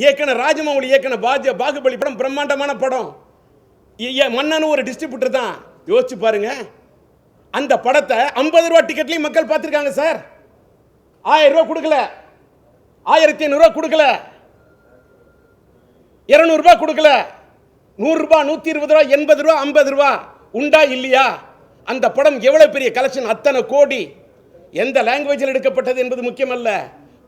இயக்குன ராஜமௌலி இயக்கின பாஜ பாகுபலி படம் பிரம்மாண்டமான படம். மன்னன் ஒரு டிஸ்ட்ரிபியூட்டர் தான். யோசிச்சு பாருங்க. அந்த படத்தை ஐம்பது ரூபா டிக்கெட்லையும் மக்கள் பார்த்துருக்காங்க சார் ஆயிரம் ரூபா கொடுக்கல. ஆயிரத்தி ஐநூறுரூவா கொடுக்கல. இரநூறுபா கொடுக்கல. நூறுரூபா நூற்றி இருபது ரூபா எண்பது ரூபா ஐம்பது ரூபா. உண்டா இல்லையா? அந்த படம் எவ்வளோ பெரிய கலெக்ஷன் அத்தனை கோடி. எந்த லாங்குவேஜில் எடுக்கப்பட்டது என்பது முக்கியமல்ல.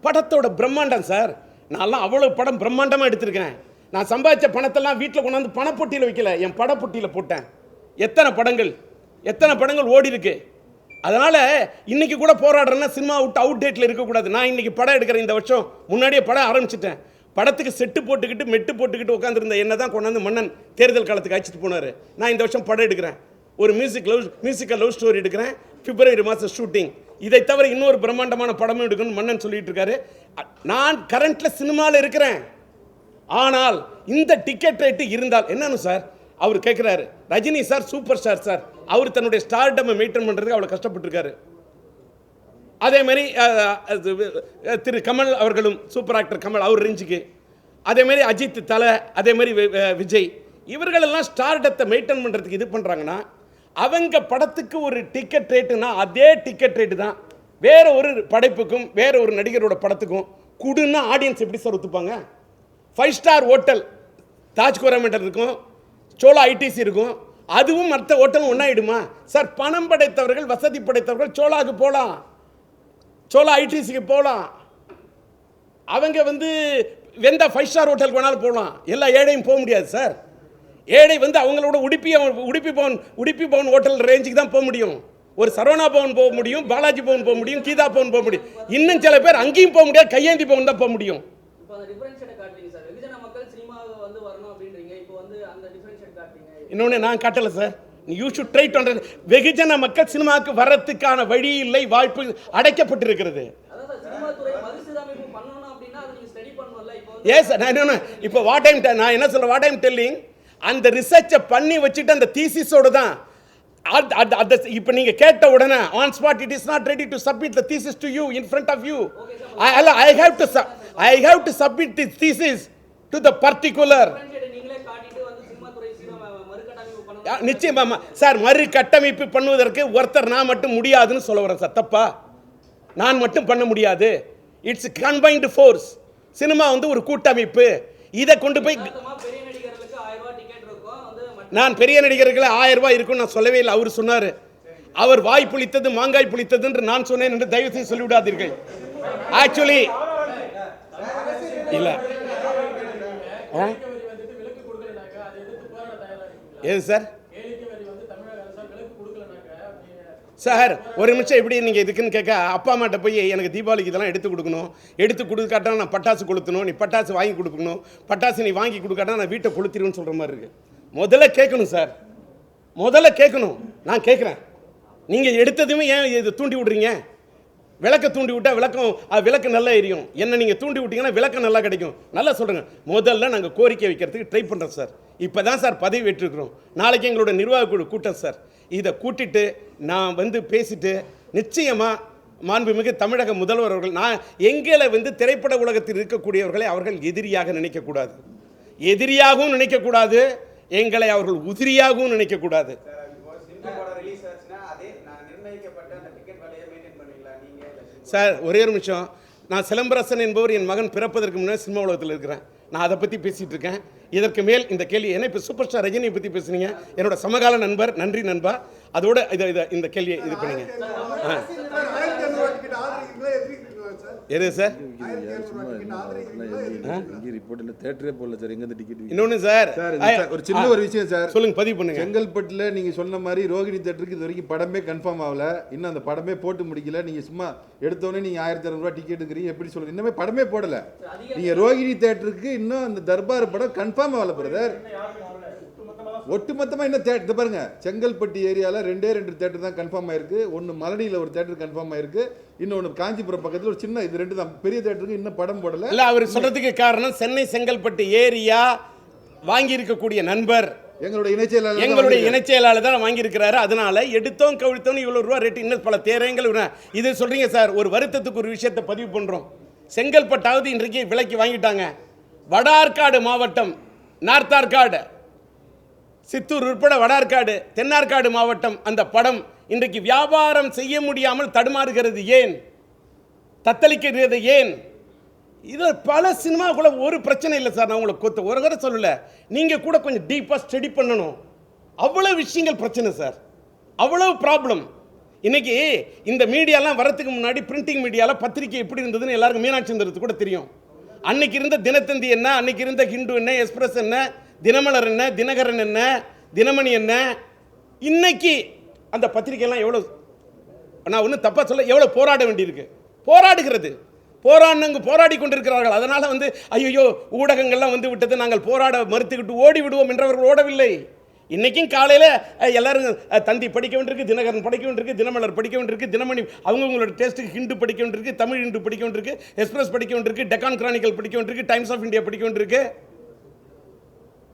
படத்தோட பிரம்மாண்டம் சார் நான்லாம் அவ்வளோ படம் பிரம்மாண்டமாக எடுத்திருக்கேன் நான் சம்பாதிச்ச பணத்தெல்லாம் வீட்டில் கொண்டாந்து பணப்பொட்டியில் வைக்கல. என் படப்பொட்டியில் போட்டேன். எத்தனை படங்கள்? எத்தனை படங்கள் ஓடி இருக்கு அதனால் இன்னைக்கு கூட போராடுறேன்னா சினிமா விட்டு அவுட் டேட்டில் இருக்கக்கூடாது. நான் இன்றைக்கி படம் எடுக்கிறேன் இந்த வருஷம். முன்னாடியே படம் ஆரம்பிச்சிட்டேன். படத்துக்கு செட்டு போட்டுக்கிட்டு மெட்டு போட்டுக்கிட்டு உட்காந்துருந்த என்ன தான் கொண்டாந்து மன்னன் தேர்தல் காலத்துக்கு அழைச்சிட்டு போனார். நான் இந்த வருஷம் படம் எடுக்கிறேன். ஒரு music love musical love story எடுக்கிறேன். பிப்ரவரி மாதம் ஷூட்டிங் இதை தவிர இன்னொரு பிரம்மாண்டமான படமும் எடுக்கணும்னு மன்னன் சொல்லிட்டு இருக்காரு. நான் கரண்ட்ல சினிமாவில் இருக்கிறேன். ஆனால் இந்த டிக்கெட் ரேட்டு இருந்தால் என்னன்னு சார் அவர் கேட்குறாரு Rajini sir super star sir அவர் தன்னுடைய ஸ்டார்டம் மெயின்டைன் பண்ணுறதுக்கு அவ்வளோ கஷ்டப்பட்டுருக்காரு. அதே மாதிரி அது, திரு கமல் அவர்களும் சூப்பர் ஆக்டர் கமல் அவர் ரேஞ்சுக்கு அதே மாதிரி அஜித் தலை அதே மாதிரி விஜய் இவர்களெல்லாம் ஸ்டார்டத்தை மெயின்டைன் பண்ணுறதுக்கு இது பண்ணுறாங்கன்னா அவங்க படத்துக்கு ஒரு டிக்கெட் ரேட்டுனா அதே டிக்கெட் ரேட்டு தான். வேற ஒரு படைப்புக்கும் வேற ஒரு நடிகரோட படத்துக்கும் குடுன்னா ஆடியன்ஸ் எப்படி சார் ஒத்துப்பாங்க? ஃபைவ் ஸ்டார் ஹோட்டல் தாஜ் கோரமேட்டர் இருக்கும் சோலா ஐடிசி இருக்கும் அதுவும் மற்ற ஹோட்டலும் ஒன்றாயிடுமா சார் பணம் படைத்தவர்கள் வசதி படைத்தவர்கள் சோலாவுக்கு போகலாம் சோலா ஐடிசிக்கு போகலாம் அவங்க வந்து எந்த ஃபைவ் ஸ்டார் ஹோட்டலுக்கு வேணாலும் போகலாம் எல்லா ஏழையும் போக முடியாது சார் ஏழை வந்து அவங்களோட உடுப்பி உடுப்பி பவன் உடுப்பி பவன் ஹோட்டல் ரேஞ்சுக்கு தான் போக முடியும். ஒரு சரவணா பவன் போக முடியும் பாலாஜி பவன் போக முடியும் கீதா பவன் போக முடியும். இன்னும் சில பேர் அங்கேயும் போக முடியாது கையேந்தி பவன் தான் போக முடியும். இன்னொன்று நான் காட்டலை sir. You should try to வெகுஜன மக்கள் சினிமாவுக்கு வர்றதுக்கான வழி இல்லை வாய்ப்பு அடைக்கப்பட்டிருக்கிறது. ஏஸ் நான் என்ன இப்போ வாட் டைம் நான் என்ன சொல்றேன்? வாட் டைம் டெல்லிங் அந்த ரிசர்ச்சை பண்ணி வச்சுட்டு அந்த தீசிஸோட தான் இப்போ நீங்கள் கேட்ட உடனே on spot it is not ready to submit the thesis to you in front of you I அல்ல I have to I have to submit the thesis to the particular நிச்சயமாமா sir மறு கட்டமைப்பு பண்ணுவதற்கு ஒருத்தர் நான் மட்டும் முடியாதுன்னு சொல்ல வரேன் சார். தப்பா? நான் மட்டும் பண்ண முடியாது. இட்ஸ் கம்பைன்டு ஃபோர்ஸ் சினிமா வந்து ஒரு கூட்டமைப்பு. இதை கொண்டு போய் யதார்த்தமா பெரிய நடிகர்களுக்கு ஆயிரம் ரூபாய் டிக்கெட் இருக்கும் வந்து மற்ற நான் பெரிய நடிகர்களை ஆயிரம் ரூபாய் இருக்கும்னு நான் சொல்லவே இல்லை. அவர் சொன்னார் அவர் வாய் புளித்தது மாங்காய் புளித்தது என்று நான் சொன்னேன் என்று தயவு செய்து சொல்லிவிடாதீர்கள். ஆக்சுவலி இல்லை. ஆ? எது சார்? சார் ஒரு நிமிஷம் எப்படி நீங்கள் இதுக்குன்னு கேட்க அப்பா அம்மாட்ட போய் எனக்கு தீபாவளிக்கு இதெல்லாம் எடுத்து கொடுக்கணும். எடுத்து கொடுக்காட்டா நான் பட்டாசு கொளுத்தணும். நீ பட்டாசு வாங்கி கொடுக்கணும். பட்டாசு நீ வாங்கி கொடுக்காட்டா நான் வீட்டை கொளுத்திடுவேன்னு சொல்கிற மாதிரி இருக்கு. முதல்ல கேட்கணும் சார் முதல்ல கேட்கணும். நான் கேட்குறேன். நீங்கள் எடுத்ததுமே ஏன் இது தூண்டி விடுறீங்க? விளக்க தூண்டி விட்டால் விளக்கம் விளக்கு நல்லா எரியும். என்ன நீங்கள் தூண்டி விட்டீங்கன்னா விளக்கம் நல்லா கிடைக்கும். நல்லா சொல்லுங்கள் முதல்ல நாங்கள் கோரிக்கை வைக்கிறதுக்கு ட்ரை பண்ணுறோம் சார் இப்போ தான் சார் பதவி வெற்றிருக்கிறோம். நாளைக்கு எங்களோட நிர்வாக குழு கூட்டம் சார் இதை கூட்டிட்டு நான் வந்து பேசிட்டு நிச்சயமாக மாண்புமிகு தமிழக முதல்வர் அவர்கள் நான் எங்களை வந்து திரைப்பட உலகத்தில் இருக்கக்கூடியவர்களை அவர்கள் எதிரியாக நினைக்கக்கூடாது. எதிரியாகவும் நினைக்கக்கூடாது. எங்களை அவர்கள் உதிரியாகவும் நினைக்கக்கூடாது. சார் ஒரே ஒரு நிமிஷம். நான் சிலம்பரசன் என்பவர் என் மகன் பிறப்பதற்கு முன்னாடி சினிமா உலகத்தில் இருக்கிறேன். நான் அதை பற்றி பேசிகிட்டு இருக்கேன். இதற்கு மேல் இந்த கேள்வி ஏன்னா இப்போ சூப்பர் ஸ்டார் ரஜினியை பற்றி பேசுனீங்க? என்னோட சமகால நண்பர் நன்றி நண்பா. அதோட இதை இதை இந்த கேள்வியை இது பண்ணுங்க ஆ. ஆயிரத்தி இரநூறுவா டிக்கெட் ஆதரிக்கிறீங்களா எதிர்க்கிறீங்களா சார் எது சார் ஆயிரத்தி இரநூறுவா டிக்கெட் ஆதரிக்கிறீங்களா எதிர்க்கிறீங்களா இங்கே ரிப்போர்ட் இல்லை தேட்டரே போடல சார் எங்கே டிக்கெட் இன்னொன்னு சார் ஒரு சின்ன ஒரு விஷயம் சார் சொல்லுங்க பதிவு பண்ணுங்க. செங்கல்பட்டுல நீங்க சொன்ன மாதிரி ரோகிணி தேட்டருக்கு இது வரைக்கும் படமே கன்ஃபார்ம் ஆகல. இன்னும் அந்த படமே போட்டு முடிக்கல. நீங்க சும்மா எடுத்தோடனே நீங்க ஆயிரத்தி இரநூறுவா டிக்கெட்டுங்கிறீங்க எப்படி சொல்றீங்க இன்னுமே படமே போடல. நீங்க ரோகிணி தேட்டருக்கு இன்னும் அந்த தர்பார் படம் கன்ஃபார்ம் ஆகல பிரதர் ஒட்டுமொத்தமா இன்னும் தேட்டர் பாருங்க செங்கல்பட்டு ஏரியால ரெண்டே ரெண்டு தேட்டர் தான் கன்ஃபார்ம் ஆயிருக்கு. ஒன்னு மலடியில ஒரு தேட்டர் கன்ஃபார்ம் ஆயிருக்கு. இன்னொன்னு காஞ்சிபுரம் பக்கத்துல ஒரு சின்ன இது ரெண்டு தான் பெரிய தேட்டருக்கு இன்னும் படம் போடல. இல்ல அவர் சொல்றதுக்கு காரணம் சென்னை செங்கல்பட்டு ஏரியா வாங்கி இருக்கக்கூடிய நண்பர். எங்களுடைய இணைச் செயலாளர் தான் எங்களுடைய வாங்கியிருக்காரு. இணைச் செயலாளர் தான் வாங்கியிருக்கிறாரு. அதனால எடுத்தோம் கவிழ்த்தோம் இவ்வளோ ரூபா ரேட்டு இன்னும் பல தேரங்கள் இது சொல்றீங்க சார் ஒரு வருத்தத்துக்கு ஒரு விஷயத்தை பதிவு பண்றோம். செங்கல்பட்டாவது இன்றைக்கு விலைக்கு வாங்கிட்டாங்க. வடார்காடு மாவட்டம் நார்த்தார்காடு. சித்தூர் உட்பட வடார்காடு தென்னார்காடு மாவட்டம் அந்த படம் இன்றைக்கு வியாபாரம் செய்ய முடியாமல் தடுமாறுகிறது ஏன்? தத்தளிக்கிறது ஏன்? இதில் பல சினிமாக்குள்ள ஒரு பிரச்சனை இல்லை சார் நான் உங்களுக்கு கொத்த ஒரு தடவை சொல்லலை. நீங்கள் கூட கொஞ்சம் டீப்பாக ஸ்டடி பண்ணணும். அவ்வளோ விஷயங்கள் பிரச்சனை சார். அவ்வளோ ப்ராப்ளம் இன்றைக்கி இந்த மீடியாலாம் வரதுக்கு முன்னாடி பிரிண்டிங் மீடியாவில் பத்திரிக்கை எப்படி இருந்ததுன்னு எல்லாருக்கும் மீனாட்சி கூட தெரியும். அன்னைக்கு இருந்த தினத்தந்தி என்ன அன்னைக்கு இருந்த ஹிந்து என்ன எக்ஸ்பிரஸ் என்ன தினமலர் என்ன தினகரன் என்ன தினமணி என்ன இன்னைக்கு அந்த பத்திரிகைலாம் எவ்வளோ நான் ஒன்றும் தப்பாக சொல்ல எவ்வளோ போராட வேண்டியிருக்கு. போராடுகிறது. போராடினங்க போராடி கொண்டிருக்கிறார்கள். அதனால் வந்து ஐயோ ஊடகங்கள்லாம் வந்து விட்டது நாங்கள் போராட மறுத்துக்கிட்டு ஓடி விடுவோம் என்றவர்கள் ஓடவில்லை. இன்றைக்கும் காலையில் எல்லாரும் தந்தி படிக்க வேண்டியிருக்கு தினகரன் படிக்க வேண்டியிருக்கு தினமலர் படிக்க வேண்டியிருக்கு தினமணி அவங்கவுங்களோட டேஸ்ட்டுக்கு ஹிண்டு படிக்க வேண்டியிருக்கு தமிழ் ஹிண்டு படிக்க வேண்டியிருக்கு எக்ஸ்பிரஸ் படிக்க வேண்டியிருக்கு டெக்கான் கிரானிக்கல் படிக்க வேண்டியிருக்கு டைம்ஸ் ஆஃப் இந்தியா படிக்க வேண்டியிருக்கு.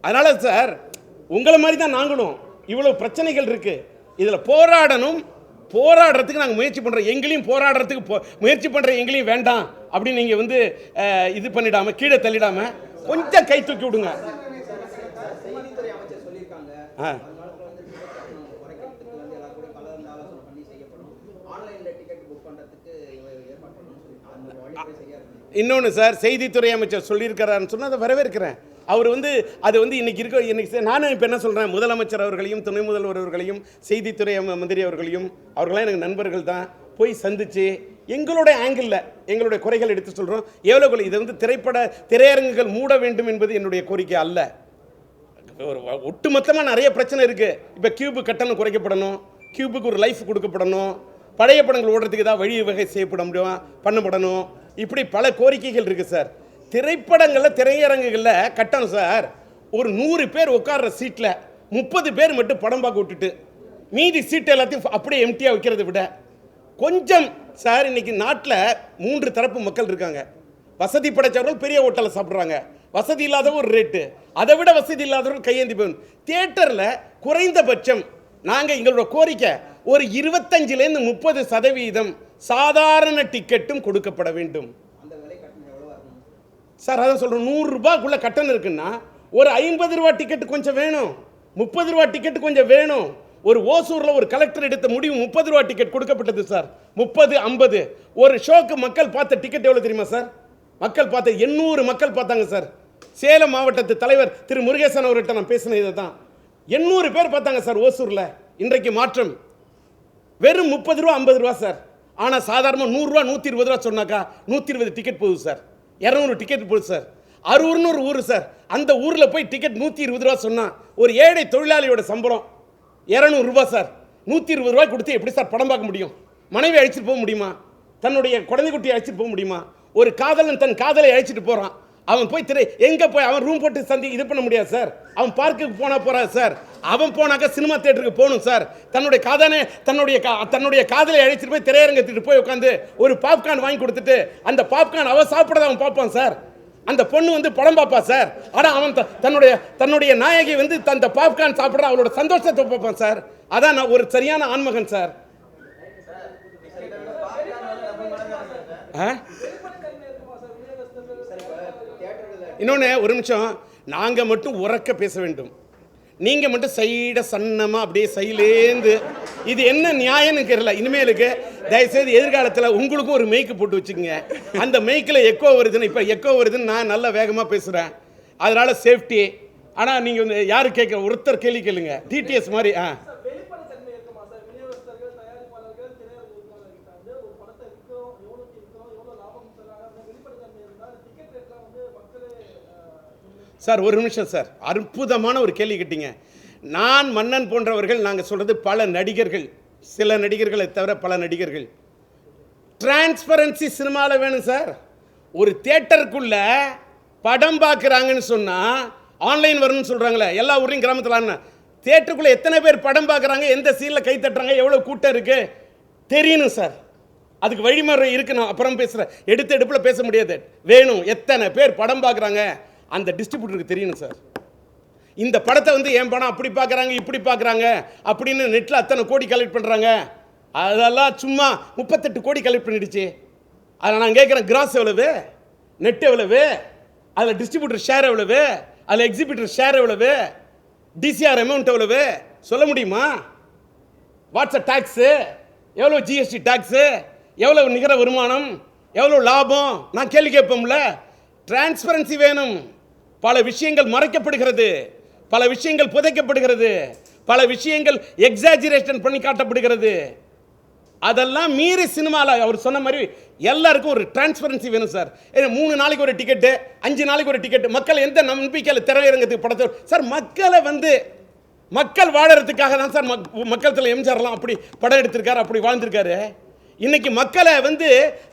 அதனால் சார் உங்களை மாதிரி தான் நாங்களும். இவ்வளோ பிரச்சனைகள் இருக்குது இதில் போராடணும். போராடுறதுக்கு நாங்கள் முயற்சி பண்ணுறோம் எங்களையும் போராடுறதுக்கு போ- முயற்சி பண்ணுற எங்களையும் வேண்டாம். அப்படின்னு நீங்கள் வந்து இது பண்ணிடாம கீழே தள்ளிடாமல் கொஞ்சம் கை தூக்கி விடுங்க. ஆ. இன்னொன்று சார் செய்தித்துறை அமைச்சர் சொல்லியிருக்கிறாருன்னு சொன்னால் அதை வரவேற்கிறேன். அவர் வந்து அது வந்து இன்றைக்கி இருக்க இன்றைக்கி நானும் இப்போ என்ன சொல்கிறேன் முதலமைச்சர் அவர்களையும் துணை முதல்வர் அவர்களையும் செய்தித்துறை அம- மந்திரி அவர்களையும் அவர்களாம் எனக்கு நண்பர்கள் தான். போய் சந்தித்து எங்களுடைய ஆங்கிளில் எங்களுடைய குறைகள் எடுத்து சொல்கிறோம் எவ்வளோ குறை இது வந்து திரைப்பட திரையரங்குகள் மூட வேண்டும் என்பது என்னுடைய கோரிக்கை அல்ல. ஒரு ஒட்டுமொத்தமாக நிறைய பிரச்சனை இருக்குது இப்போ கியூபு கட்டணம் குறைக்கப்படணும் கியூபுக்கு ஒரு லைஃப் கொடுக்கப்படணும். பழைய படங்கள் ஓடுறதுக்கு ஏதாவது வழி வகை செய்யப்பட முடியும் பண்ணப்படணும். இப்படி பல கோரிக்கைகள் இருக்குது சார் திரைப்படங்களில் திரையரங்குகளில் கட்டணம் சார். ஒரு நூறு பேர் உட்கார்ற சீட்டில் முப்பது பேர் மட்டும் படம் பார்க்க விட்டுட்டு மீதி சீட் எல்லாத்தையும் அப்படியே எம்டியாக வைக்கிறத விட கொஞ்சம் சார் இன்னைக்கு நாட்டில் மூன்று தரப்பு மக்கள் இருக்காங்க. வசதி படைச்சவர்கள் பெரிய ஹோட்டலில் சாப்பிட்றாங்க. வசதி இல்லாதவங்க ஒரு ரேட்டு அதை விட வசதி இல்லாதவர்கள் கையேந்தி போகணும் தியேட்டரில் குறைந்தபட்சம் நாங்கள் எங்களோட கோரிக்கை ஒரு இருபத்தஞ்சிலேருந்து முப்பது சதவீதம் சாதாரண டிக்கெட்டும் கொடுக்கப்பட வேண்டும் அந்த விலை கட்டணம் எவ்வளவா இருக்கணும் சார் அதான் சொல்கிறோம் நூறுரூபாக்குள்ளே கட்டணம் இருக்குன்னா ஒரு ஐம்பது ரூபா டிக்கெட்டு கொஞ்சம் வேணும். முப்பது ரூபா டிக்கெட்டு கொஞ்சம் வேணும். ஒரு ஓசூரில் ஒரு கலெக்டர் எடுத்த முடிவு முப்பது ரூபா டிக்கெட் கொடுக்கப்பட்டது சார். முப்பது ஐம்பது. ஒரு ஷோக்கு மக்கள் பார்த்த டிக்கெட் எவ்வளோ தெரியுமா சார்? மக்கள் பார்த்த எண்ணூறு மக்கள் பார்த்தாங்க சார். சேலம் மாவட்டத்து தலைவர் திரு முருகேசன் அவர்கிட்ட நான் பேசின இதை தான் எண்ணூறு பேர் பார்த்தாங்க சார் ஓசூரில். இன்றைக்கு மாற்றம். வெறும் முப்பது ரூபா ஐம்பது ரூபா சார். ஆனால் சாதாரணமாக நூறுரூவா நூற்றி இருபது ரூபா சொன்னாக்கா நூற்றி இருபது டிக்கெட் போகுது சார். இரநூறு டிக்கெட் போடு சார் அரூர்னு ஒரு ஊர் சார் அந்த ஊரில் போய் டிக்கெட் நூற்றி இருபது ரூபா சொன்னால் ஒரு ஏழை தொழிலாளியோட சம்பளம் இரநூறுபா சார் நூற்றி இருபது ரூபாய் கொடுத்து எப்படி சார் படம் பார்க்க முடியும்? மனைவி அழைச்சிட்டு போக முடியுமா? தன்னுடைய குழந்தை குட்டியை அழைச்சிட்டு போக முடியுமா? ஒரு காதலன் தன் காதலை அழைச்சிட்டு போகிறான் அவன் போய் திரை எங்கே போய் அவன் ரூம் போட்டு சந்தி இது பண்ண முடியாது சார் அவன் பார்க்குக்கு போனால் போகிறான் சார் அவன் போனாக்கா சினிமா தேட்டருக்கு போகணும் சார் தன்னுடைய காதனை தன்னுடைய கா தன்னுடைய காதலை அழைச்சிட்டு போய் திரையரங்கத்துட்டு போய் உட்காந்து ஒரு பாப்கார்ன் வாங்கி கொடுத்துட்டு அந்த பாப்கார்ன் அவன் சாப்பிட்றத அவன் பார்ப்பான் சார் அந்த பொண்ணு வந்து படம் பார்ப்பா சார் ஆனால் அவன் த- தன்னுடைய தன்னுடைய நாயகி வந்து தந்த பாப்கார்ன் சாப்பிட்ற அவளோட சந்தோஷத்தை பார்ப்பான் சார் அதான் நான் ஒரு சரியான ஆன்மகன் சார் ஆ? இன்னொன்று ஒரு நிமிஷம். நாங்கள் மட்டும் உறக்க பேச வேண்டும். நீங்கள் மட்டும் சைட சன்னமாக அப்படியே சைலேந்து. இது என்ன நியாயம்னு தெரியல. இனிமேலுக்கு தயவுசெய்து எதிர்காலத்தில் உங்களுக்கும் ஒரு மெய்க்கு போட்டு வச்சுக்கோங்க. அந்த மெய்க்கில் எக்கோ வருதுன்னு இப்போ எக்கோ வருதுன்னு நான் நல்லா வேகமாக பேசுகிறேன் அதனால் சேஃப்டி ஆனால் நீங்கள் வந்து யார் கேட்க ஒருத்தர் கேள்வி கேளுங்க. டிடிஎஸ் மாதிரி ஆ வெளிப்படைத்தன்மை இருக்குமா சார் விநியோகஸ்தர்கள் தயாரிப்பாளர்கள் திரையரங்கு உரிமையாளர்கிட்ட வந்து ஒரு படத்தை விற்கிறோம் எவ்வளோக்கு விற்கிறோம் எவ்வளோ லாபம் தராங்க அந்த வெளிப்படைத்தன்மை இருந்தால் டிக்கெட் ரேட்லாம் வந்து மக்களே அஹ், சார் ஒரு நிமிஷம் சார். அற்புதமான ஒரு கேள்வி கேட்டீங்க. நான் மன்னன் போன்றவர்கள் நாங்கள் சொல்கிறது பல நடிகர்கள் சில நடிகர்களை தவிர பல நடிகர்கள். டிரான்ஸ்பரன்சி சினிமாவில் வேணும் சார். ஒரு தேட்டருக்குள்ள படம் பார்க்குறாங்கன்னு சொன்னால் ஆன்லைன் வரும்னு சொல்கிறாங்களே எல்லா ஊர்லேயும் கிராமத்தில் தேட்டருக்குள்ளே எத்தனை பேர் படம் பார்க்குறாங்க எந்த சீனில் கை தட்டுறாங்க எவ்வளோ கூட்டம் இருக்குது தெரியணும் சார். அதுக்கு வழிமுறை இருக்கு நான் அப்புறம் பேசுகிறேன் எடுத்து எடுப்பில் பேச முடியாது. வேணும். எத்தனை பேர் படம் பார்க்குறாங்க? அந்த டிஸ்ட்ரிபியூட்டருக்கு தெரியணும் சார் இந்த படத்தை வந்து என் படம் அப்படி பார்க்குறாங்க இப்படி பார்க்குறாங்க அப்படின்னு நெட்டில் அத்தனை கோடி கலெக்ட் பண்ணுறாங்க அதெல்லாம் சும்மா முப்பத்தெட்டு கோடி கலெக்ட் பண்ணிடுச்சு. அதில் நான் கேட்குறேன் கிராஸ் எவ்வளவு? நெட் எவ்வளவு? அதில் டிஸ்ட்ரிபியூட்டர் ஷேர் எவ்வளவு? அதில் எக்ஸிபியூட்டர் ஷேர் எவ்வளவு? டிசிஆர் அமௌண்ட் எவ்வளவு? சொல்ல முடியுமா? வாட்ஸ் டேக்ஸு எவ்வளோ ஜிஎஸ்டி டேக்ஸு எவ்வளோ நிகர வருமானம்? எவ்வளோ லாபம்? நான் கேள்வி கேட்போம்ல. டிரான்ஸ்பரன்சி வேணும். பல விஷயங்கள் மறைக்கப்படுகிறது. பல விஷயங்கள் புதைக்கப்படுகிறது. பல விஷயங்கள் எக்ஸாஜிரேஷன் பண்ணி காட்டப்படுகிறது. அதெல்லாம் மீறி சினிமாவில் அவர் சொன்ன மாதிரி எல்லாருக்கும் ஒரு டிரான்ஸ்பரன்சி வேணும் சார். ஏன்னா மூணு நாளைக்கு ஒரு டிக்கெட்டு அஞ்சு நாளைக்கு ஒரு டிக்கெட்டு மக்கள் எந்த நம்பிக்கையில் திரையரங்கத்துக்கு படத்தை சார் மக்களை வந்து மக்கள் வாழறதுக்காக தான் சார் மக் மக்கள் எம்ஜிஆர்லாம் அப்படி படம் எடுத்திருக்காரு அப்படி வாழ்ந்திருக்காரு. இன்னைக்கு மக்களை வந்து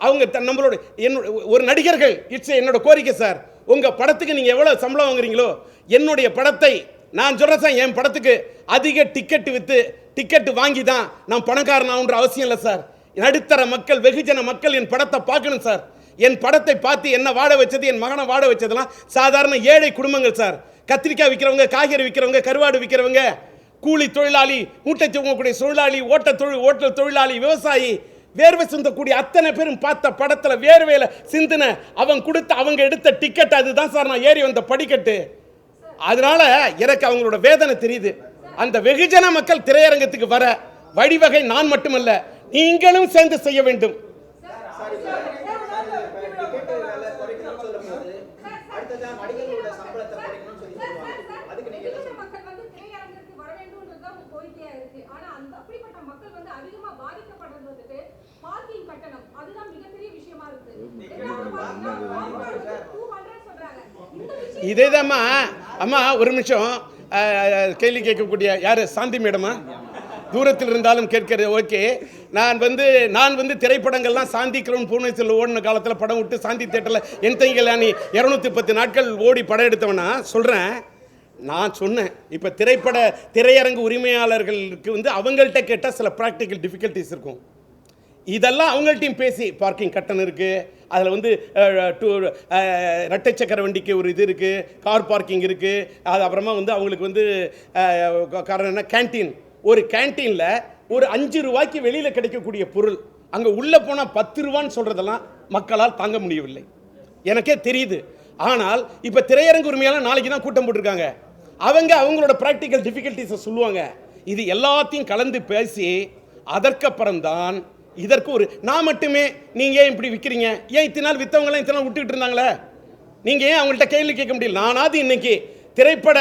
அவங்க நம்மளோட என்னோட ஒரு நடிகர்கள் இட்ஸ் என்னோட கோரிக்கை சார். உங்கள் படத்துக்கு நீங்கள் எவ்வளோ சம்பளம் வாங்குறீங்களோ என்னுடைய படத்தை நான் சொல்கிறேன் சார் என் படத்துக்கு அதிக டிக்கெட் விற்று டிக்கெட் வாங்கி தான் நான் பணக்காரனாகுன்ற அவசியம் இல்லை சார். நடுத்தர மக்கள் வெகுஜன மக்கள் என் படத்தை பார்க்கணும் சார். என் படத்தை பார்த்து என்ன வாட வச்சது என் மகனை வாட வச்சதெல்லாம் சாதாரண ஏழை குடும்பங்கள் சார். கத்திரிக்காய் விற்கிறவங்க காய்கறி விற்கிறவங்க கருவாடு விற்கிறவங்க கூலி தொழிலாளி மூட்டை தூங்கக்கூடிய தொழிலாளி ஓட்ட தொழில் ஓட்டல் தொழிலாளி விவசாயி வேர்வை சிந்தக்கூடிய அத்தனை பேரும் பார்த்த படத்தில் வேர்வையில் சிந்தின அவன் கொடுத்த அவங்க எடுத்த டிக்கெட் அதுதான் சார் நான் ஏறி வந்த படிக்கட்டு அதனால எனக்கு அவங்களோட வேதனை தெரியுது அந்த வெகுஜன மக்கள் திரையரங்கத்துக்கு வர வழிவகை நான் மட்டுமல்ல நீங்களும் சேர்ந்து செய்ய வேண்டும் மக்கள் வந்து அதிகமா பாதிக்கப்படுறது பார்க்கிங் கட்டணம். அதுதான் மிகப்பெரிய விஷயமா இருக்கு. இதேதாம்மா அம்மா ஒரு நிமிஷம். கேள்வி கேட்கக்கூடிய யார்? சாந்தி மேடமா? தூரத்தில் இருந்தாலும் கேட்கிறது ஓகே. நான் வந்து நான் வந்து திரைப்படங்கள்லாம் சாந்தி கிரௌன் பூர்ணேஸ்வரில் ஓடின காலத்தில் படம் விட்டு சாந்தி தேட்டரில் என் தைங்கலானி இரநூத்தி பத்து நாட்கள் ஓடி படம் எடுத்தவனா? சொல்கிறேன் நான் சொன்னேன். இப்போ திரைப்பட திரையரங்கு உரிமையாளர்களுக்கு வந்து அவங்கள்ட்ட கேட்டால் சில ப்ராக்டிக்கல் டிஃபிகல்ட்டிஸ் இருக்கும். இதெல்லாம் அவங்கள்ட்டையும் பேசி பார்க்கிங் கட்டணம் இருக்குது அதில் வந்து டூ ரெட்டை சக்கர வண்டிக்கு ஒரு இது இருக்குது கார் பார்க்கிங் இருக்குது அது அப்புறமா வந்து அவங்களுக்கு வந்து காரணம் என்ன? கேன்டீன் ஒரு கேன்டீனில் ஒரு அஞ்சு ரூபாய்க்கு வெளியில் கிடைக்கக்கூடிய பொருள் அங்கே உள்ளே போனால் பத்து ரூபான்னு சொல்கிறதெல்லாம் மக்களால் தாங்க முடியவில்லை. எனக்கே தெரியுது. ஆனால் இப்போ திரையரங்கு உரிமையெல்லாம் நாளைக்கு தான் கூட்டம் போட்டிருக்காங்க. அவங்க அவங்களோட ப்ராக்டிக்கல் டிஃபிகல்ட்டிஸை சொல்லுவாங்க. இது எல்லாத்தையும் கலந்து பேசி அதற்கப்புறம்தான் இதற்கு ஒரு நான் மட்டுமே நீங்கள் ஏன் இப்படி விற்கிறீங்க ஏன் இத்தனை நாள் விற்றவங்களாம் இத்தனை நாள் விட்டுக்கிட்டு இருந்தாங்களே? நீங்கள் ஏன் அவங்கள்ட்ட கேள்வி கேட்க முடியல? நானாவது இன்னைக்கு திரைப்பட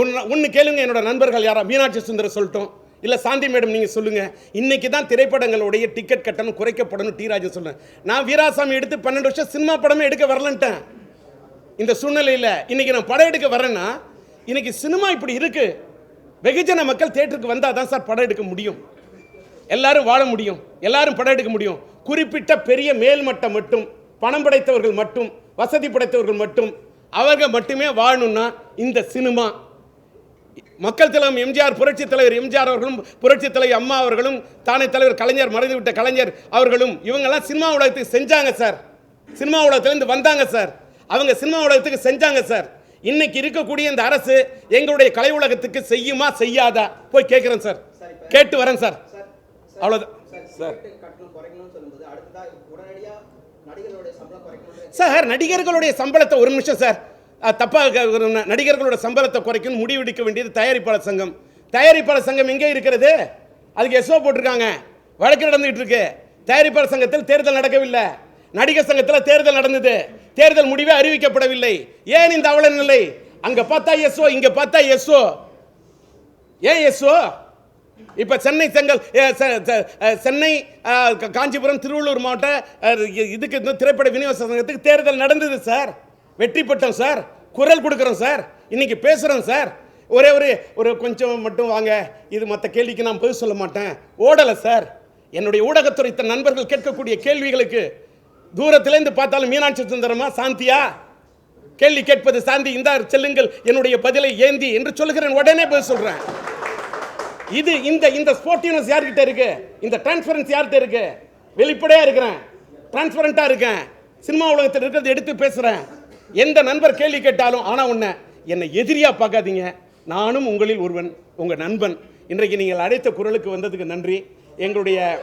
ஒன்று ஒன்று கேளுங்க என்னோட நண்பர்கள் யாரா? மீனாட்சி சுந்தரம் சொல்லட்டும். இல்லை சாந்தி மேடம் நீங்கள் சொல்லுங்கள் இன்னைக்கு தான் திரைப்படங்களுடைய டிக்கெட் கட்டணம் குறைக்கப்படணும் டி ராஜன் சொல்லுவேன் நான் வீராசாமி எடுத்து பன்னெண்டு வருஷம் சினிமா படமே எடுக்க வரலன்ட்டேன். இந்த சூழ்நிலையில் இன்னைக்கு நான் படம் எடுக்க வரேன்னா இன்னைக்கு சினிமா இப்படி இருக்குது வெகுஜன மக்கள் தேட்டருக்கு வந்தால் தான் சார் படம் எடுக்க முடியும். எல்லாரும் வாழ முடியும் எல்லாரும் படம் எடுக்க முடியும். குறிப்பிட்ட பெரிய மேல்மட்டம் மட்டும் பணம் படைத்தவர்கள் மட்டும் வசதி படைத்தவர்கள் மட்டும் அவர்கள் மட்டுமே வாழணும்னா இந்த சினிமா. மக்கள் தலைவர் எம்ஜிஆர் புரட்சி தலைவர் எம்ஜிஆர் அவர்களும் புரட்சி தலைவர் அம்மா அவர்களும் தானே தலைவர் கலைஞர் மறைந்துவிட்ட கலைஞர் அவர்களும் இவங்கெல்லாம் சினிமா உலகத்துக்கு செஞ்சாங்க சார். சினிமா உலகத்திலேருந்து வந்தாங்க சார். அவங்க சினிமா உலகத்துக்கு செஞ்சாங்க சார். இன்னைக்கு இருக்கக்கூடிய இந்த அரசு எங்களுடைய கலை உலகத்துக்கு செய்யுமா செய்யாதா? போய் கேட்குறேன் சார். கேட்டு வரேன் சார். சார் அவ்வளோதான் சார் சார். நடிகர்களுடைய சம்பளத்தை ஒரு நிமிஷம் சார். அஹ், தப்பா க- ஒரு ந- நடிகர்களோட சம்பளத்தை குறைக்கணும் முடிவெடுக்க வேண்டியது தயாரிப்பாளர் சங்கம். தயாரிப்பாளர் சங்கம் எங்கே இருக்கிறது? அதுக்கு எஸ்ஓ போட்டிருக்காங்க. வழக்கு நடந்துகிட்டு இருக்கு. தயாரிப்பாளர் சங்கத்தில் தேர்தல் நடக்கவில்லை. நடிகர் சங்கத்தில் தேர்தல் நடந்தது. தேர்தல் முடிவே அறிவிக்கப்படவில்லை. ஏன் இந்த அவல நிலை அங்க பார்த்தா எஸ்ஓ இங்க பார்த்தா எஸ்ஓ ஏன் எஸ்ஓ இப்போ சென்னை செங்கல் சென்னை காஞ்சிபுரம் திருவள்ளூர் மாவட்ட இதுக்கு இந்த திரைப்பட விநியோக சங்கத்துக்கு தேர்தல் நடந்தது சார். வெற்றி பெற்றோம் சார். குரல் கொடுக்குறோம் சார். இன்னைக்கு பேசுகிறோம் சார். ஒரே ஒரு ஒரு கொஞ்சம் மட்டும் வாங்க. இது மற்ற கேள்விக்கு நான் பதில் சொல்ல மாட்டேன். ஓடலை சார். என்னுடைய ஊடகத்துறை தன் நண்பர்கள் கேட்கக்கூடிய கேள்விகளுக்கு தூரத்திலேருந்து பார்த்தாலும் மீனாட்சி சுந்தரமா சாந்தியா? கேள்வி கேட்பது சாந்தி. இந்த செல்லுங்கள். என்னுடைய பதிலை ஏந்தி என்று சொல்லுகிறேன். உடனே பதில் சொல்றேன். இது இந்த இந்த ஸ்போர்ட்டிவ்னஸ் யார்கிட்ட இருக்கு? இந்த டிரான்ஸ்பரன்ஸ் யார்கிட்ட இருக்கு? வெளிப்படையா இருக்கிறேன். டிரான்ஸ்பரண்டா இருக்கேன். சினிமா உலகத்தில் இருக்கிறது எடுத்து பேசுறேன். எந்த நண்பர் கேள்வி கேட்டாலும் ஆனா உன்னை என்னை எதிரியா பார்க்காதீங்க. நானும் உங்களில் ஒருவன் உங்க நண்பன். இன்றைக்கு நீங்கள் அழைத்த குரலுக்கு வந்ததுக்கு நன்றி. எங்களுடைய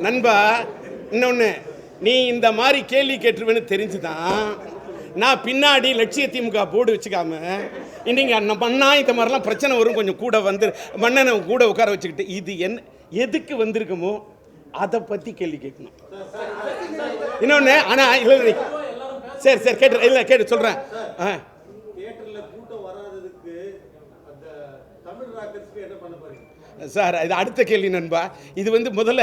நண்பா இன்னொன்று நீ இந்த மாதிரி கேள்வி கேட்டுருவேன்னு தெரிஞ்சுதான் நான் பின்னாடி லட்சிய திமுக போர்டு வச்சுக்காம இன்னைக்கு அண்ணன் பண்ணா இந்த மாதிரிலாம் பிரச்சனை வரும் கொஞ்சம் கூட வந்து மன்னனை கூட உட்கார வச்சுக்கிட்டு இது என்ன எதுக்கு வந்திருக்குமோ அதை பற்றி கேள்வி கேட்கணும் இன்னொன்று ஆனால் இல்லை இல்லை. சரி சரி கேட்டு இல்லை கேட்டு சொல்கிறேன் ஆ தியேட்டர்ல கூட்டம் வராததுக்கு அந்த தமிழ் ராக்கர்ஸ்க்கு என்ன பண்ண போறீங்க சார் இது அடுத்த கேள்வி நண்பா. இது வந்து முதல்ல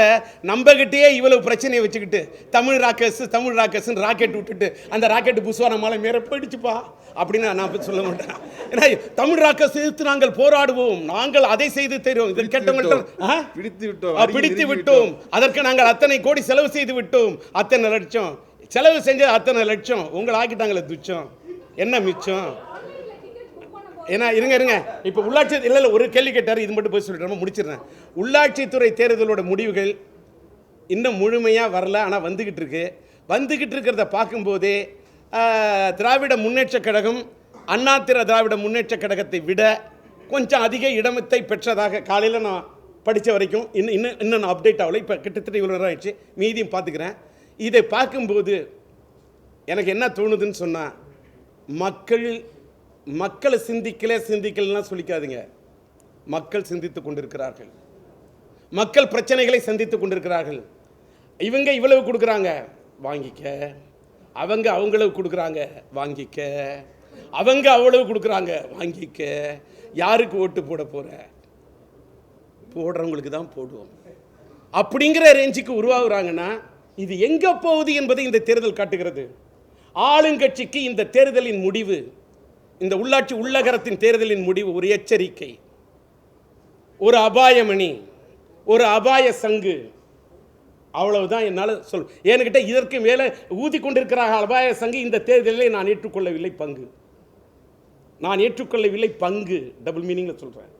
நம்பகிட்டயே இவ்வளவு பிரச்சனையை வச்சுக்கிட்டு தமிழ் ராக்கர்ஸ் தமிழ் ராக்கர்ஸ்னு ராக்கெட் விட்டுட்டு அந்த ராக்கெட் புஸ்வான மலை மேலே போயிடுச்சுப்பா அப்படின்னு நான் சொல்ல மாட்டேன். ஏன்னா தமிழ் ராக்கர்ஸ் எதிர்த்து நாங்கள் போராடுவோம். நாங்கள் அதை செய்து தெரியும் இதை கேட்டவங்கள்ட்ட? பிடித்து விட்டோம். பிடித்து விட்டோம். அதற்கு நாங்கள் அத்தனை கோடி செலவு செய்து விட்டோம். அத்தனை லட்சம். செலவு செஞ்சது அத்தனை லட்சம். உங்களை ஆக்கிட்டாங்களே துச்சம். என்ன மிச்சம் ஆன்லைன்ல டிக்கெட் புக் பண்ணும்போது ஏன்னா இருங்க இருங்க. இப்போ உள்ளாட்சி இல்லை இல்லை ஒரு கேள்வி கேட்டார் இது மட்டும் போய் சொல்லிட்டு முடிச்சிடுறேன். உள்ளாட்சித்துறை தேர்தலோட முடிவுகள் இன்னும் முழுமையாக வரல ஆனால் வந்துக்கிட்டு இருக்கு. வந்துக்கிட்டு இருக்கிறத பார்க்கும்போதே திராவிட முன்னேற்றக் கழகம் அண்ணாத்திர திராவிட முன்னேற்றக் கழகத்தை விட கொஞ்சம் அதிக இடமத்தை பெற்றதாக காலையில் நான் படித்த வரைக்கும் இன்னும் இன்னும் இன்னும் நான் அப்டேட் ஆகலை. இப்போ கிட்டத்தட்ட இவ்வளோ நேரம் ஆயிடுச்சு. மீதியும் பார்த்துக்கிறேன். இதை பார்க்கும்போது எனக்கு என்ன தோணுதுன்னு சொன்னால் மக்கள் மக்களை சிந்திக்கல சிந்திக்கலாம் சொல்லிக்காதீங்க. மக்கள் சிந்தித்து கொண்டிருக்கிறார்கள். மக்கள் பிரச்சனைகளை சந்தித்து கொண்டிருக்கிறார்கள். இவங்க இவ்வளவு கொடுக்குறாங்க வாங்கிக்க. அவங்க அவங்களவு கொடுக்குறாங்க வாங்கிக்க. அவங்க அவ்வளவு கொடுக்குறாங்க வாங்கிக்க. யாருக்கு ஓட்டு போட போகிற போடுறவங்களுக்கு தான் போடுவோம். அப்படிங்கிற ரேஞ்சுக்கு உருவாகுறாங்கன்னா இது எங்கே போகுது என்பதை இந்த தேர்தல் காட்டுகிறது. ஆளுங்கட்சிக்கு இந்த தேர்தலின் முடிவு இந்த உள்ளாட்சி உள்ளகரத்தின் தேர்தலின் முடிவு ஒரு எச்சரிக்கை ஒரு அபாயமணி ஒரு அபாய சங்கு. அவ்வளவுதான் என்னால் சொல் ஏன்னு இதற்கு மேலே ஊதி கொண்டிருக்கிற அபாய சங்கு இந்த தேர்தலிலே நான் ஏற்றுக்கொள்ளவில்லை பங்கு. நான் ஏற்றுக்கொள்ளவில்லை பங்கு டபுள் மீனிங்கில் சொல்கிறேன்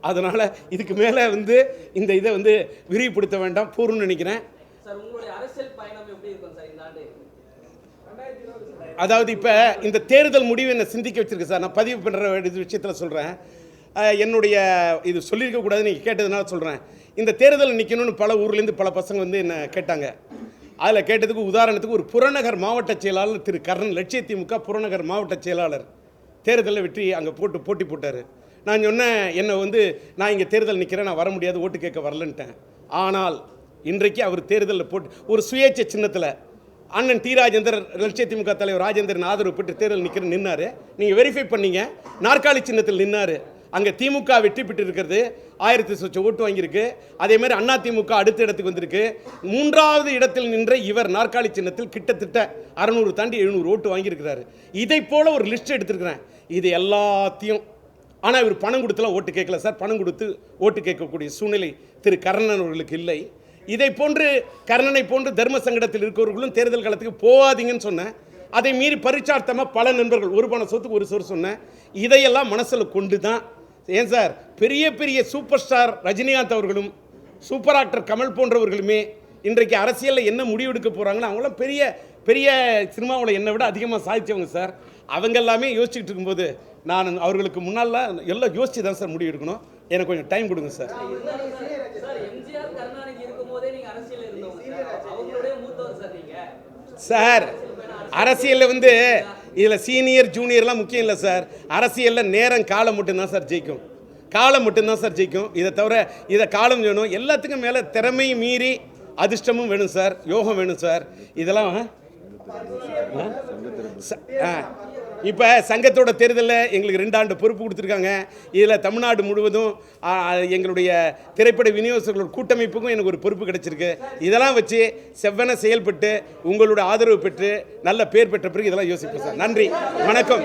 அதனால் இதுக்கு மேலே வந்து இந்த இதை வந்து விரிவுபடுத்த வேண்டாம் போரும்னு நினைக்கிறேன் சார் உங்களுடைய அரசியல் பயணம் எப்படி இருக்கும் சார் இந்த ஆண்டு அதாவது இப்போ இந்த தேர்தல் முடிவு என்னை சிந்திக்க வச்சிருக்கு சார்? நான் பதிவு பண்ணுற இது விஷயத்தில் சொல்கிறேன் என்னுடைய இது சொல்லியிருக்க கூடாது நீங்கள் கேட்டதுனால சொல்கிறேன் இந்த தேர்தல் நிற்கணும்னு பல ஊர்லேருந்து பல பசங்க வந்து என்ன கேட்டாங்க. அதில் கேட்டதுக்கு உதாரணத்துக்கு ஒரு புறநகர் மாவட்ட செயலாளர் திரு கர்ணன் லட்சிய திமுக புறநகர் மாவட்ட செயலாளர். தேர்தலில் வெற்றி அங்கே போட்டு போட்டி போட்டார். நான் சொன்னேன் என்னை வந்து நான் இங்கே தேர்தல் நிற்கிறேன் நான் வர முடியாது ஓட்டு கேட்க வரலன்ட்டேன். ஆனால் இன்றைக்கு அவர் தேர்தலில் போட்டு ஒரு சுயேட்சை சின்னத்தில் அண்ணன் டி ராஜேந்தர் லட்சிய திமுக தலைவர் ராஜேந்திரன் ஆதரவு பெற்று தேர்தல் நிற்கிற நின்னாரு. நீங்கள் வெரிஃபை பண்ணீங்க. நாற்காலி சின்னத்தில் நின்னாரு. அங்கே திமுக வெற்றி பெற்று இருக்கிறது ஆயிரத்தி சொச்ச ஓட்டு வாங்கியிருக்கு. அதே மாதிரி அண்ணா திமுக அடுத்த இடத்துக்கு வந்திருக்கு. மூன்றாவது இடத்தில் நின்ற இவர் நாற்காலி சின்னத்தில் கிட்டத்தட்ட அறநூறு தாண்டி எழுநூறு ஓட்டு வாங்கியிருக்கிறாரு. இதை போல ஒரு லிஸ்ட் எடுத்திருக்கிறேன். இது எல்லாத்தையும். ஆனால் இவர் பணம் கொடுத்துலாம் ஓட்டு கேட்கல சார். பணம் கொடுத்து ஓட்டு கேட்கக்கூடிய சூழ்நிலை திரு கர்ணன் அவர்களுக்கு இல்லை. இதை போன்று கர்ணனை போன்று தர்ம சங்கடத்தில் இருக்கிறவர்களும் தேர்தல் காலத்துக்கு போகாதீங்கன்னு சொன்னேன். அதை மீறி பரிச்சார்த்தமாக பல நண்பர்கள் ஒரு பண சொத்துக்கு ஒரு சொர் சொன்னேன். இதையெல்லாம் மனசில் கொண்டு தான் ஏன் சார்? பெரிய பெரிய சூப்பர் ஸ்டார் ரஜினிகாந்த் அவர்களும் சூப்பர் ஆக்டர் கமல் போன்றவர்களுமே இன்றைக்கு அரசியலில் என்ன முடிவெடுக்க போகிறாங்கன்னு அவங்களாம் பெரிய பெரிய சினிமாவில் என்னை விட அதிகமாக சாதித்தவங்க சார். அவங்க எல்லாமே யோசிச்சுக்கிட்டு இருக்கும்போது நான் அவர்களுக்கு முன்னால் எல்லாம் யோசிச்சு தான் சார் முடிவெடுக்கணும். எனக்கு கொஞ்சம் டைம் கொடுங்க சார் இருந்தாலும் சார் சார் எம்ஜிஆர் கருணாநிதி இருக்கும்போதே நீங்க அரசியல் இருந்தவங்க சார் அவங்களுடைய மூத்தவர் சார் நீங்க சார் அரசியலில் வந்து இதில் சீனியர் ஜூனியர்லாம் முக்கியம் இல்லை சார். அரசியலில் நேரம் காலம் மட்டும்தான் சார் ஜெயிக்கும். காலம் மட்டும்தான் சார் ஜெயிக்கும். இதை தவிர இதை காலம் வேணும். எல்லாத்துக்கும் மேலே திறமையும் மீறி அதிர்ஷ்டமும் வேணும் சார். யோகம் வேணும் சார். இதெல்லாம் ஆ? ஆ? இப்போ சங்கத்தோட தேர்தலில் எங்களுக்கு ரெண்டு ஆண்டு பொறுப்பு கொடுத்துருக்காங்க. இதில் தமிழ்நாடு முழுவதும் எங்களுடைய திரைப்பட விநியோகஸ்தர்களோட கூட்டமைப்புக்கும் எனக்கு ஒரு பொறுப்பு கிடைச்சிருக்கு. இதெல்லாம் வச்சு செவ்வன செயல்பட்டு உங்களோட ஆதரவு பெற்று நல்ல பேர் பெற்ற பிறகு இதெல்லாம் யோசிப்போம் சார். நன்றி. வணக்கம்.